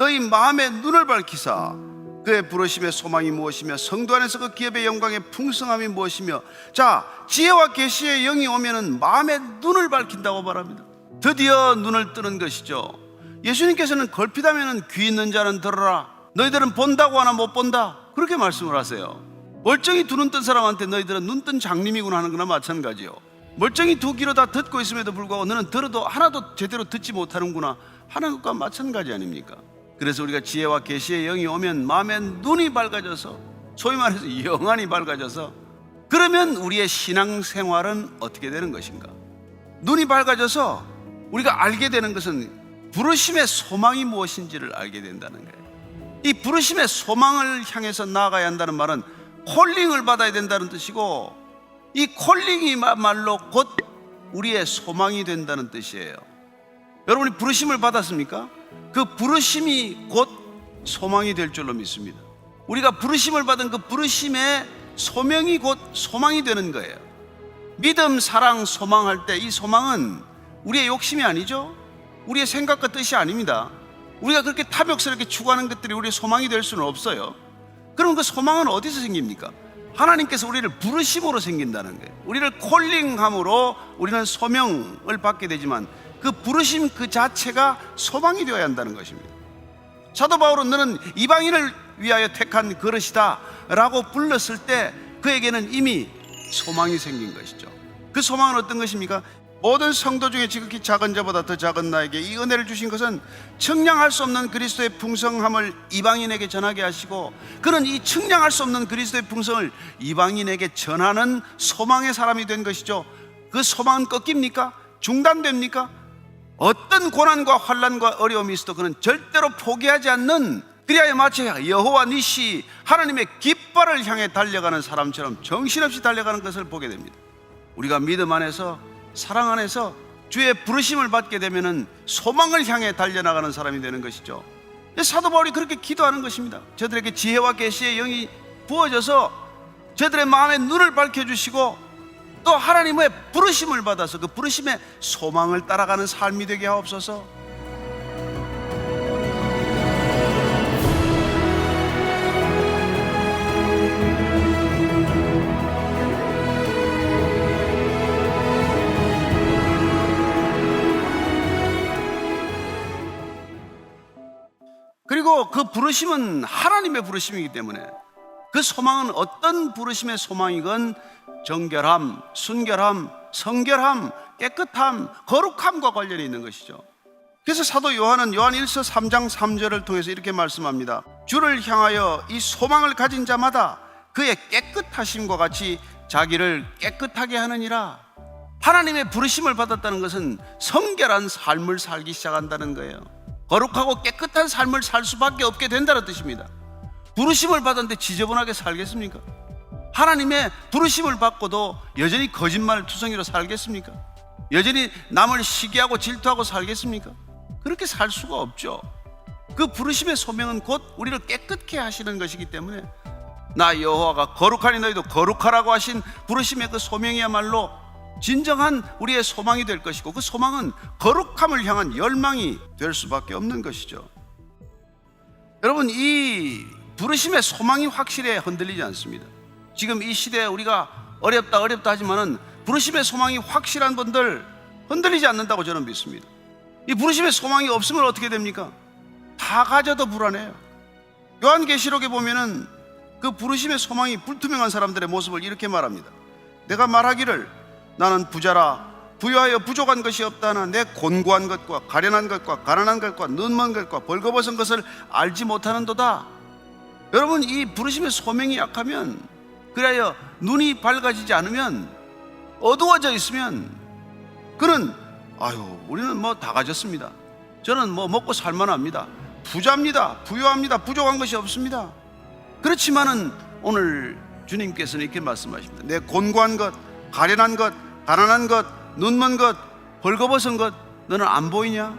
너희 마음의 눈을 밝히사 그의 부르심의 소망이 무엇이며 성도 안에서 그 기업의 영광의 풍성함이 무엇이며 자 지혜와 계시의 영이 오면은 마음의 눈을 밝힌다고 말합니다. 드디어 눈을 뜨는 것이죠. 예수님께서는 걸핏하면은 귀 있는 자는 들어라. 너희들은 본다고 하나 못 본다. 그렇게 말씀을 하세요. 멀쩡히 두 눈 뜬 사람한테 너희들은 눈 뜬 장님이구나 하는 거나 마찬가지요. 멀쩡히 두 귀로 다 듣고 있음에도 불구하고 너는 들어도 하나도 제대로 듣지 못하는구나 하는 것과 마찬가지 아닙니까? 그래서 우리가 지혜와 계시의 영이 오면 마음의 눈이 밝아져서 소위 말해서 영안이 밝아져서 그러면 우리의 신앙 생활은 어떻게 되는 것인가? 눈이 밝아져서 우리가 알게 되는 것은 부르심의 소망이 무엇인지를 알게 된다는 거예요. 이 부르심의 소망을 향해서 나아가야 한다는 말은 콜링을 받아야 된다는 뜻이고 이 콜링이 말로 곧 우리의 소망이 된다는 뜻이에요. 여러분이 부르심을 받았습니까? 그 부르심이 곧 소망이 될 줄로 믿습니다. 우리가 부르심을 받은 그 부르심의 소명이 곧 소망이 되는 거예요. 믿음, 사랑, 소망할 때 이 소망은 우리의 욕심이 아니죠. 우리의 생각과 뜻이 아닙니다. 우리가 그렇게 탐욕스럽게 추구하는 것들이 우리의 소망이 될 수는 없어요. 그럼 그 소망은 어디서 생깁니까? 하나님께서 우리를 부르심으로 생긴다는 거예요. 우리를 콜링함으로 우리는 소명을 받게 되지만 그 부르심 그 자체가 소망이 되어야 한다는 것입니다. 사도 바울은 너는 이방인을 위하여 택한 그릇이다 라고 불렀을 때 그에게는 이미 소망이 생긴 것이죠. 그 소망은 어떤 것입니까? 모든 성도 중에 지극히 작은 자보다 더 작은 나에게 이 은혜를 주신 것은 청량할 수 없는 그리스도의 풍성함을 이방인에게 전하게 하시고 그는 이 청량할 수 없는 그리스도의 풍성을 이방인에게 전하는 소망의 사람이 된 것이죠. 그 소망은 꺾입니까? 중단됩니까? 어떤 고난과 환란과 어려움이 있어도 그는 절대로 포기하지 않는 그리하여 마치 여호와 니시 하나님의 깃발을 향해 달려가는 사람처럼 정신없이 달려가는 것을 보게 됩니다. 우리가 믿음 안에서 사랑 안에서 주의 부르심을 받게 되면은 소망을 향해 달려나가는 사람이 되는 것이죠. 사도 바울이 그렇게 기도하는 것입니다. 저들에게 지혜와 계시의 영이 부어져서 저들의 마음의 눈을 밝혀 주시고 또 하나님의 부르심을 받아서 그 부르심의 소망을 따라가는 삶이 되게 하옵소서. 그리고 그 부르심은 하나님의 부르심이기 때문에 그 소망은 어떤 부르심의 소망이건 정결함, 순결함, 성결함, 깨끗함, 거룩함과 관련이 있는 것이죠. 그래서 사도 요한은 요한 1서 3장 3절을 통해서 이렇게 말씀합니다. 주를 향하여 이 소망을 가진 자마다 그의 깨끗하심과 같이 자기를 깨끗하게 하느니라. 하나님의 부르심을 받았다는 것은 성결한 삶을 살기 시작한다는 거예요. 거룩하고 깨끗한 삶을 살 수밖에 없게 된다는 뜻입니다. 부르심을 받았는데 지저분하게 살겠습니까? 하나님의 부르심을 받고도 여전히 거짓말 투성이로 살겠습니까? 여전히 남을 시기하고 질투하고 살겠습니까? 그렇게 살 수가 없죠. 그 부르심의 소명은 곧 우리를 깨끗게 하시는 것이기 때문에 나 여호와가 거룩하니 너희도 거룩하라고 하신 부르심의 그 소명이야말로 진정한 우리의 소망이 될 것이고 그 소망은 거룩함을 향한 열망이 될 수밖에 없는 것이죠. 여러분 이 부르심의 소망이 확실히 흔들리지 않습니다. 지금 이 시대에 우리가 어렵다 어렵다 하지만은 부르심의 소망이 확실한 분들 흔들리지 않는다고 저는 믿습니다. 이 부르심의 소망이 없으면 어떻게 됩니까? 다 가져도 불안해요. 요한계시록에 보면은 그 부르심의 소망이 불투명한 사람들의 모습을 이렇게 말합니다. 내가 말하기를 나는 부자라 부유하여 부족한 것이 없다나 내 곤고한 것과 가련한 것과 가난한 것과 눈먼 것과 벌거벗은 것을 알지 못하는도다. 여러분 이 부르심의 소명이 약하면 그래야 눈이 밝아지지 않으면 어두워져 있으면 그는 아유 우리는 뭐 다 가졌습니다. 저는 뭐 먹고 살만합니다. 부자입니다. 부유합니다. 부족한 것이 없습니다. 그렇지만은 오늘 주님께서는 이렇게 말씀하십니다. 내 곤고한 것, 가련한 것, 가난한 것, 눈먼 것, 벌거벗은 것 너는 안 보이냐?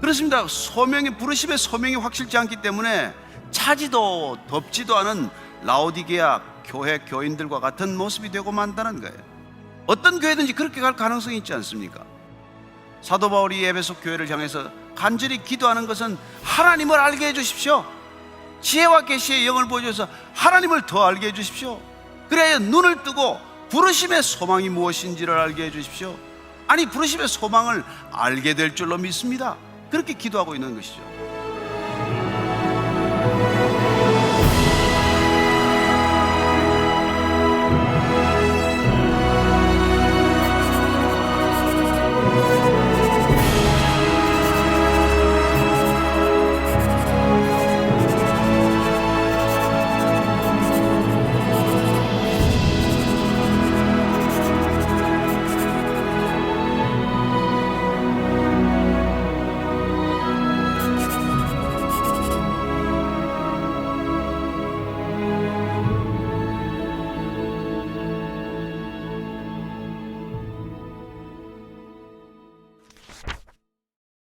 그렇습니다. 소명이 부르심의 소명이 확실치 않기 때문에 차지도 덥지도 않은 라오디게아 교회 교인들과 같은 모습이 되고 만다는 거예요. 어떤 교회든지 그렇게 갈 가능성이 있지 않습니까? 사도 바울이 에베소 교회를 향해서 간절히 기도하는 것은 하나님을 알게 해 주십시오. 지혜와 계시의 영을 보여줘서 하나님을 더 알게 해 주십시오. 그래야 눈을 뜨고 부르심의 소망이 무엇인지를 알게 해 주십시오. 아니 부르심의 소망을 알게 될 줄로 믿습니다. 그렇게 기도하고 있는 것이죠.